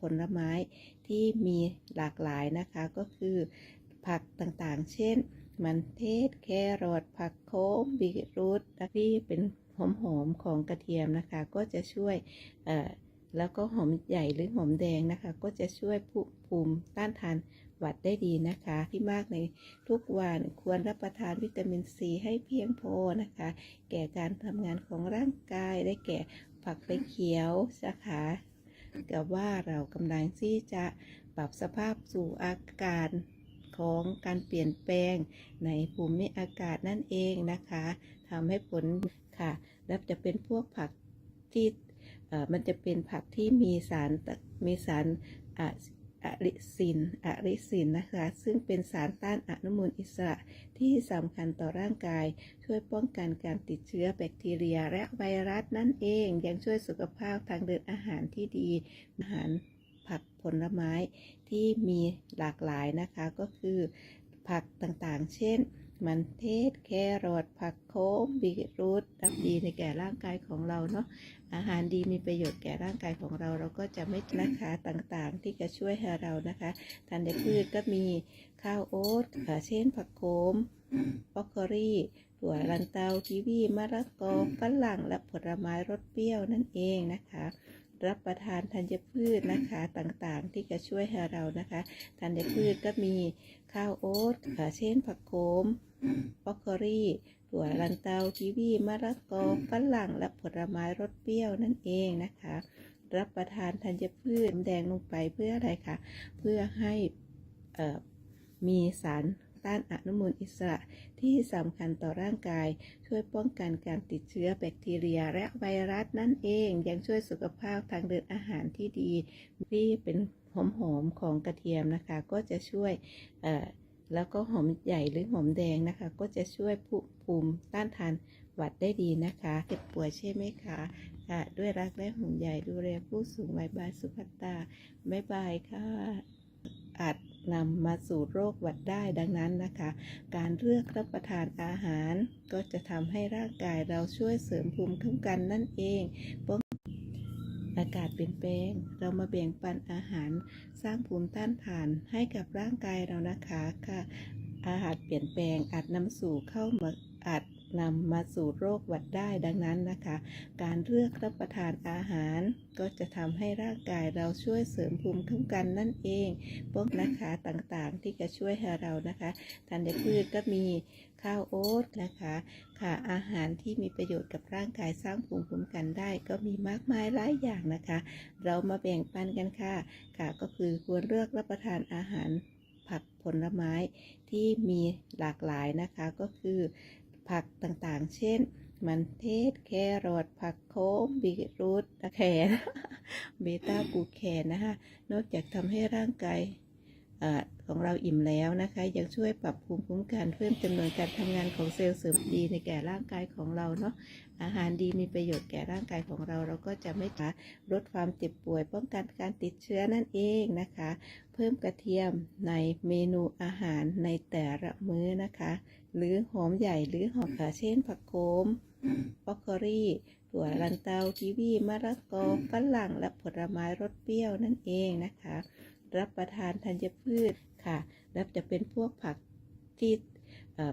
ผลไม้ที่มีหลากหลายนะคะก็คือ ผักต่างๆ เช่น มันเทศแครอทผักโขมบีทรูทที่เป็นหอมๆของกระเทียมนะคะ ก็จะช่วยแล้วก็หอมใหญ่หรือหอมแดงนะคะ ก็จะช่วยผู้ภูมิต้านทานหวัดได้ดีนะคะ ที่มากในทุกวันควรรับประทานวิตามินซีให้เพียงพอนะคะ แก่การทำงานของร่างกายได้แก่ผักใบเขียวสาขา กับว่าเรากำลังที่จะปรับสภาพสู่อากาศของการเปลี่ยนแปลงในภูมิอากาศนั่นเองนะคะทำให้ผลค่ะ แล้วจะเป็นพวกผักที่เอ่อมันจะเป็นผักที่มีสารมีสาร อะอะริซินอะริซินนะคะ ซึ่งเป็นสารต้านอนุมูลอิสระที่สำคัญต่อร่างกาย ช่วยป้องกันการติดเชื้อแบคทีเรีย และไวรัสนั่นเอง ยังช่วยสุขภาพทางเดินอาหารที่ดี อาหารผักผลไม้ที่มีหลากหลายนะคะ ก็คือผักต่างๆ เช่น มันเทศแครอทผักโขมบีทรูทดีในแก่ร่างกายของเราเนาะอาหารดีมีประโยชน์แก่ร่างกายของเราเราก็จะไม่นะคะต่างๆ ที่จะช่วยให้เรานะคะทานในพืชก็มีข้าวโอ๊ตเช่นผักโขมบรอกโคลีถั่วลันเตากีวีมะละกอฝรั่งและผลไม้รสเปรี้ยวนั่นเองนะคะรับประทานธัญพืชนะคะต่างๆ ที่จะช่วยให้เรานะคะธัญพืชก็มีข้าวโอ๊ตเช่นผักโขม บรอกโคลีถั่วลันเตากีวีมะละกอฝรั่งและผลไม้รสเปรี้ยวนั่นเองนะคะ รับประทานธัญพืชแดงลงไปเพื่ออะไรคะเพื่อให้เอ่อมีสารต้านอนุมูลอิสระที่สำคัญต่อร่างกาย ช่วยป้องกันการติดเชื้อแบคทีเรีย และไวรัสนั่นเอง ยังช่วยสุขภาพทางเดินอาหารที่ดีที่เป็นหอมๆของกระเทียมนะคะ ก็จะช่วยเอ่อ แล้วก็หอมใหญ่หรือหอมแดงนะคะ ก็จะช่วยผู้ภูมิต้านทานหวัดได้ดีนะคะเจ็บป่วยใช่ไหมคะค่ะด้วยรักและห่วงใยดูแลผู้สูงวัยบายสุภัตตาบ๊ายบายค่ะอาจนำมาสู่โรคหวัดได้ดังนั้นนะคะ การเลือกรับประทานอาหาร ก็จะทำให้ร่างกายเราช่วยเสริมภูมิคุ้มกันนั่นเองป้ อากาศเปลี่ยนแปลง เรามาแบ่งปันอาหารสร้างภูมิต้านทานให้กับร่างกายเรานะคะค่ะ อาหารเปลี่ยนแปลงอาจนำสู่เข้ามาอาจ นำมาสู่โรคหวัดได้ดังนั้นนะคะ การเลือกรับประทานอาหาร ก็จะทำให้ร่างกายเราช่วยเสริมภูมิคุ้มกันนั่นเองพวกนะคะต่างๆที่จะช่วยให้เรานะคะทานในพืชก็มีข้าวโอ๊ตนะคะ ค่ะอาหารที่มีประโยชน์กับร่างกายสร้างภูมิคุ้มกันได้ ก็มีมากมายหลายอย่างนะคะ เรามาแบ่งปันกันค่ะ ค่ะก็คือควรเลือกรับประทานอาหารผักผลไม้ที่มีหลากหลายนะคะก็คือ ผักต่างๆ เช่น มันเทศแครอทผักโขมบีทรูทแคนเบต้ากูแคนนะคะ นอกจากทำให้ร่างกาย ของเราอิ่มแล้วนะคะ ยังช่วยปรับภูมิคุ้มกันเพิ่มจำนวนการทำงานของเซลล์เสริมดีในแก่ร่างกายของเราเนาะอาหารดีมีประโยชน์แก่ร่างกายของเรา เราก็จะไม่หาลดความเจ็บป่วย ป้องกันการติดเชื้อนั่นเองนะคะ เพิ่มกระเทียมในเมนูอาหารในแต่ละมื้อนะคะ หรือหอมใหญ่หรือหอมเช่นผักโขมบรอกโคลีถั่วลันเตากีวีมะละกอฝรั่งและผลไม้รสเปรี้ยวนั่นเองนะคะ รับประทานธัญพืชค่ะแล้วจะเป็นพวกผักที่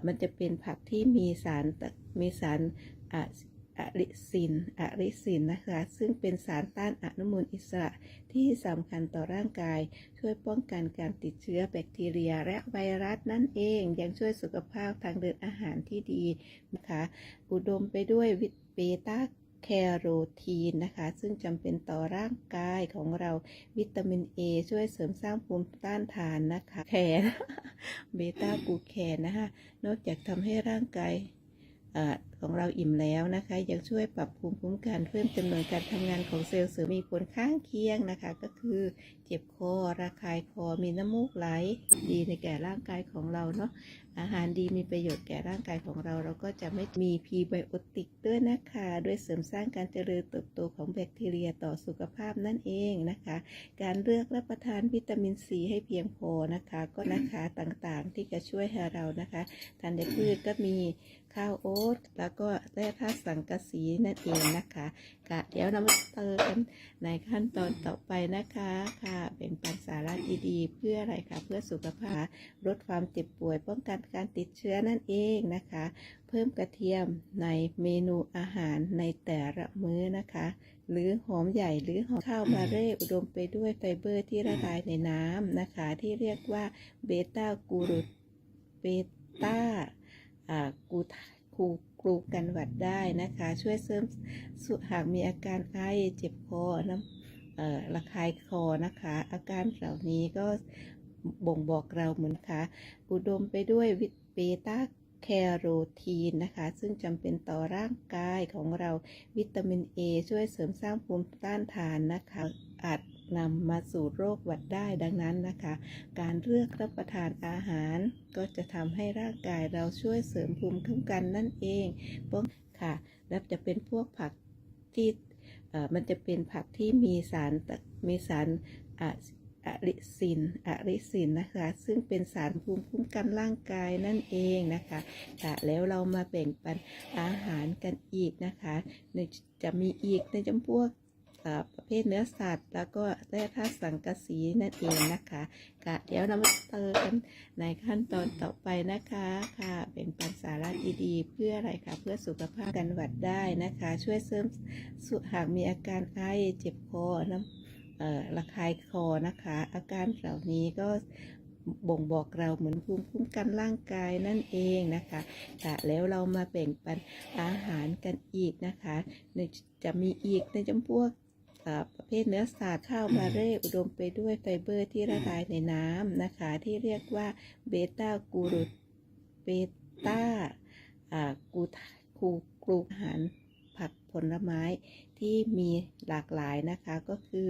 มันจะเป็นผักที่มีสารมีสารอะอะริซินอะริซินนะคะ ซึ่งเป็นสารต้านอนุมูลอิสระที่สำคัญต่อร่างกาย ช่วยป้องกันการติดเชื้อแบคทีเรีย และไวรัสนั่นเอง ยังช่วยสุขภาพทางเดินอาหารที่ดีนะคะ อุดมไปด้วยวิตเบต้า แคโรทีนนะคะ ซึ่งจำเป็นต่อร่างกายของเราวิตามิน A ช่วยเสริมสร้างภูมิต้านทานนะคะ แคนเบต้ากูแคนนะคะ นอกจากทำให้ร่างกาย ของเราอิ่มแล้วนะคะ ยังช่วยปรับภูมิคุ้มกันเพิ่มจำนวนการทำงานของเซลล์เสริมมีผลข้างเคียงนะคะ ก็คือเจ็บคอระคายคอมีน้ำมูกไหล ดีในแก่ร่างกายของเราเนาะอาหารดีมีประโยชน์แก่ร่างกายของเรา เราก็จะไม่มีพีไบโอติกด้วยนะคะด้วยเสริมสร้างการเจริญเติบโตของแบคทีเรียต่อสุขภาพนั่นเองนะคะ การเลือกรับประทานวิตามินซีให้เพียงพอนะคะ ก็นะคะต่างๆที่จะช่วยให้เรานะคะทานในพืชก็มี ข้าวโอ๊ตแล้วก็แร่ธาตุสังกะสีนั่นเองนะคะค่ะเดี๋ยวเรามาเติมกันในขั้นตอนต่อไปนะคะค่ะเป็นปันสาระดีๆ เพื่ออะไรคะเพื่อสุขภาพลดความเจ็บป่วยป้องกันการติดเชื้อนั่นเองนะคะ เพิ่มกระเทียมในเมนูอาหารในแต่ละมื้อนะคะหรือหอมใหญ่หรือหอมข้าวบาเร่อุดมไปด้วยไฟเบอร์ที่ละลายในน้ำนะคะ ที่เรียกว่าเบต้ากูรูเบต้า กูครูกรูกันหวัดได้นะคะ ช่วยเสริมหากมีอาการไอเจ็บคอน้ำระคายคอนะคะ อาการเหล่านี้ก็บ่งบอกเราเหมือนค่ะอุดมไปด้วยวิตเบต้าแคโรทีนนะคะ ซึ่งจำเป็นต่อร่างกายของเราวิตามิน A ช่วยเสริมสร้างภูมิต้านทานนะคะอาจ นำมาสู่โรคหวัดได้ดังนั้นนะคะ การเลือกรับประทานอาหาร ก็จะทำให้ร่างกายเราช่วยเสริมภูมิคุ้มกันนั่นเองป้องค่ะ และจะเป็นพวกผักที่มันจะเป็นผักที่มีสารมีสารอะอะริซินอะริซินนะคะ ซึ่งเป็นสารภูมิคุ้มกันร่างกายนั่นเองนะคะค่ะแล้วเรามาแบ่งปันอาหารกันอีกนะคะในจะมีอีกในจำพวก ประเภทเนื้อสัตว์ แล้วก็แร่ธาตุสังกะสีนั่นเองนะคะค่ะเดี๋ยวเรามาเติมกันในขั้นตอนต่อไปนะคะค่ะเป็นปันสาระดีๆ เพื่ออะไรคะเพื่อสุขภาพกันหวัดได้นะคะ ช่วยเสริมสุหากมีอาการไอเจ็บคอน้ำเอ่อระคายคอนะคะ อาการเหล่านี้ก็บ่งบอกเราเหมือนภูมิคุ้มกันร่างกายนั่นเองนะคะค่ะแล้วเรามาแบ่งปันอาหารกันอีกนะคะ จะมีอีกในจำพวก ประเภทเนื้อสัตว์ข้าวบาเร่อุดมไปด้วยไฟเบอร์ที่ละลายในน้ำนะคะ ที่เรียกว่าเบต้ากูรูเบต้ากูคูกรูอาหารผักผลไม้ที่มีหลากหลายนะคะ ก็คือ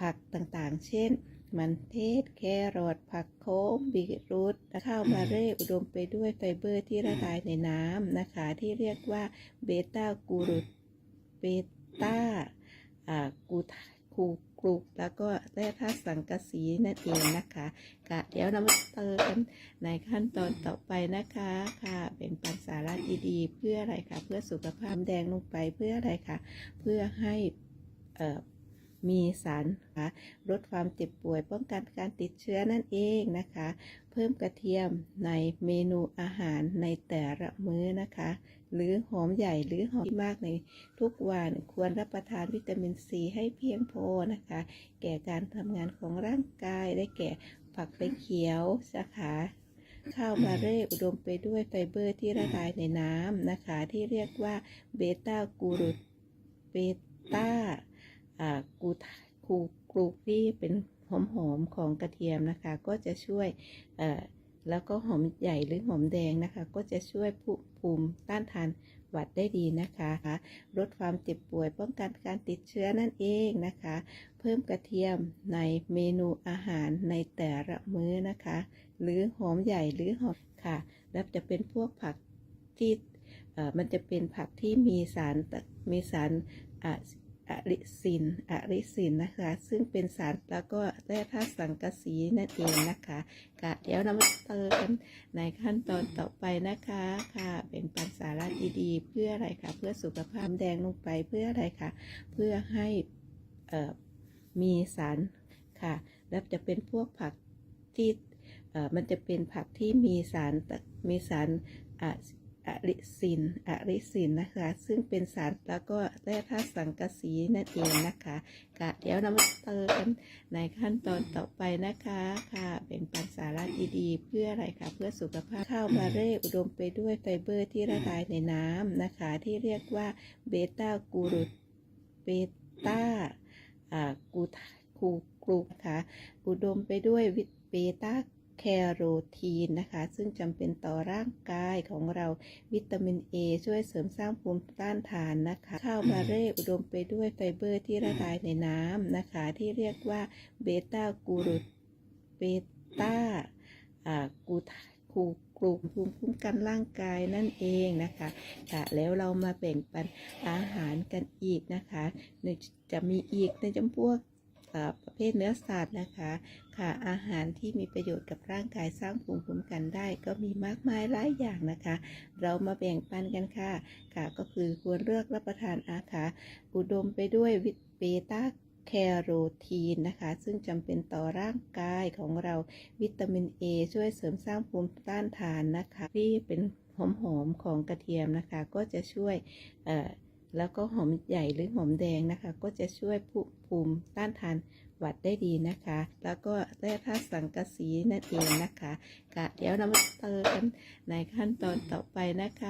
ผักต่างๆ เช่น มันเทศ แครอทผักโขมบีทรูทข้าวบาเร่อุดมไปด้วยไฟเบอร์ที่ละลายในน้ำนะคะ ที่เรียกว่าเบต้ากูรูเบต้า กูกูกรูแล้วก็แร่ธาตุสังกะสีนั่นเองนะคะค่ะเดี๋ยวเรามาเติมกันในขั้นตอนต่อไปนะคะค่ะ เป็นปันสาระดีๆเพื่ออะไรคะเพื่อสุขภาพแดงลงไปเพื่ออะไรคะเพื่อให้เอ่อ มีสารนะคะลดความเจ็บป่วยป้องกันการติดเชื้อนั่นเองนะคะ เพิ่มกระเทียมในเมนูอาหารในแต่ละมื้อนะคะ หรือหอมใหญ่หรือหอมที่มากในทุกวันควรรับประทานวิตามินซีให้เพียงพอนะคะ แก่การทำงานของร่างกายได้แก่ผักใบเขียวสาขาข้าวบาเร่อุดมไปด้วยไฟเบอร์ที่ละลายในน้ำนะคะ ที่เรียกว่าเบต้ากูรูเบต้า กูคูกรูที่เป็นหอมหอมของกระเทียมนะคะ ก็จะช่วยแล้วก็หอมใหญ่หรือหอมแดงนะคะ ก็จะช่วยผู้ภูมิต้านทานหวัดได้ดีนะคะลดความเจ็บป่วยป้องกันการติดเชื้อนั่นเองนะคะ เพิ่มกระเทียมในเมนูอาหารในแต่ละมื้อนะคะ หรือหอมใหญ่หรือหอมค่ะ แล้วจะเป็นพวกผักที่มันจะเป็นผักที่มีสารมีสาร อาอะริซินอะริซินนะคะ ซึ่งเป็นสารแล้วก็แร่ธาตุสังกะสีนั่นเองนะคะค่ะเดี๋ยวเรามาเติมกันในขั้นตอนต่อไปนะคะค่ะเป็นปันสาระดีๆเพื่ออะไรคะเพื่อสุขภาพแดงลงไปเพื่ออะไรคะเพื่อให้เอ่อมีสารค่ะ แล้วจะเป็นพวกผักที่เอ่อมันจะเป็นผักที่มีสารมีสาร อะริซินอะริซินนะคะ ซึ่งเป็นสารแล้วก็แร่ธาตุสังกะสีนั่นเองนะคะค่ะเดี๋ยวเรามาเติมกันในขั้นตอนต่อไปนะคะค่ะเป็นปันสาระดีๆ เพื่ออะไรคะเพื่อสุขภาพข้าวบาเร่อุดมไปด้วยไฟเบอร์ที่ละลายในน้ำนะคะ ที่เรียกว่าเบต้ากูรูเบต้ากูคูกรูนะคะอุดมไปด้วยเบต้า แคโรทีนนะคะ ซึ่งจำเป็นต่อร่างกายของเราวิตามิน A ช่วยเสริมสร้างภูมิต้านทานนะคะ ข้าวบาเร่อุดมไปด้วยไฟเบอร์ที่ละลายในน้ำนะคะ ที่เรียกว่าเบต้ากูรูเบต้ากูคูกรูภูมิคุ้มกันร่างกายนั่นเองนะคะค่ะแล้วเรามาแบ่งปันอาหารกันอีกนะคะ จะมีอีกในจำพวก ประเภทเนื้อสัตว์นะคะ ค่ะอาหารที่มีประโยชน์กับร่างกายสร้างภูมิคุ้มกันได้ ก็มีมากมายหลายอย่างนะคะ เรามาแบ่งปันกันค่ะ ค่ะก็คือควรเลือกรับประทานอาหารอุดมไปด้วยวิตเบต้าแคโรทีนนะคะ ซึ่งจำเป็นต่อร่างกายของเราวิตามิน A ช่วยเสริมสร้างภูมิต้านทานนะคะ ที่เป็นหอมๆของกระเทียมนะคะ ก็จะช่วยเอ่อ แล้วก็หอมใหญ่หรือหอมแดงนะคะ ก็จะช่วยผู้ภูมิต้านทานหวัดได้ดีนะคะ แล้วก็แร่ธาตุสังกะสีนั่นเองนะคะกะเดี๋ยวเรามาเจอกันในขั้นตอนต่อไปนะคะ